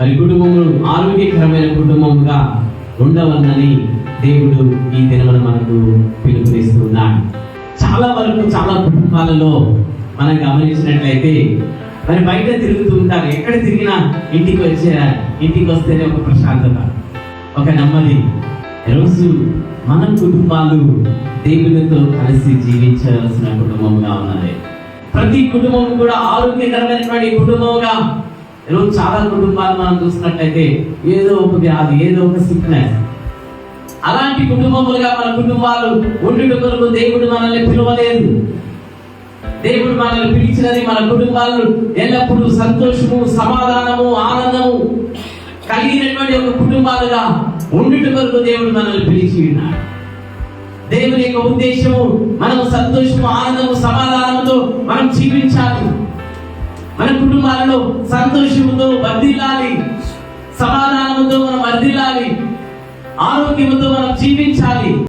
మరి కుటుంబములు ఆరోగ్యకరమైన కుటుంబముగా ఉండవన్నని దేవుడు ఈ దినమున మనకు పిలుపునిస్తున్నాడు. చాలా వరకు చాలా కుటుంబాలలో మనం గమనించినట్లయితే మరి బయట తిరుగుతూ ఉంటారు. ఎక్కడ తిరిగినా ఇంటికి వచ్చే ఇంటికి వస్తేనే ఒక ప్రశాంతత ఒక నెమ్మది. రోజు మన కుటుంబాలు దేవునితో కలిసి జీవించవలసిన కుటుంబంగా ఉన్నది. ప్రతి కుటుంబం కూడా ఆరోగ్యకరమైనటువంటి కుటుంబంగా ఈరోజు చాలా కుటుంబాలు మనం చూసినట్లయితే ఏదో ఒక వ్యాధి ఏదో ఒక సిక్నెస్ అలాంటి కుటుంబములుగా మన కుటుంబాలు ఉండుట కొరకు దేవుడు మనల్ని పిలవలేదు. దేవుడు మనల్ని పిలిచినది మన కుటుంబాలను ఎల్లప్పుడూ సంతోషము సమాధానము ఆనందము కలిగినటువంటి ఒక కుటుంబాలుగా ఉండుట కొరకు దేవుడు మనల్ని పిలిచి ఉన్నాడు. దేవుని యొక్క ఉద్దేశము మనము సంతోషము ఆనందము సమాధానముతో మనం జీవించాలి. మన కుటుంబాలలో సంతోషముతో వర్ధిల్లాలి. సమాధానముతో మనం వర్ధిల్లాలి. ఆరోగ్యముతో మనం జీవించాలి.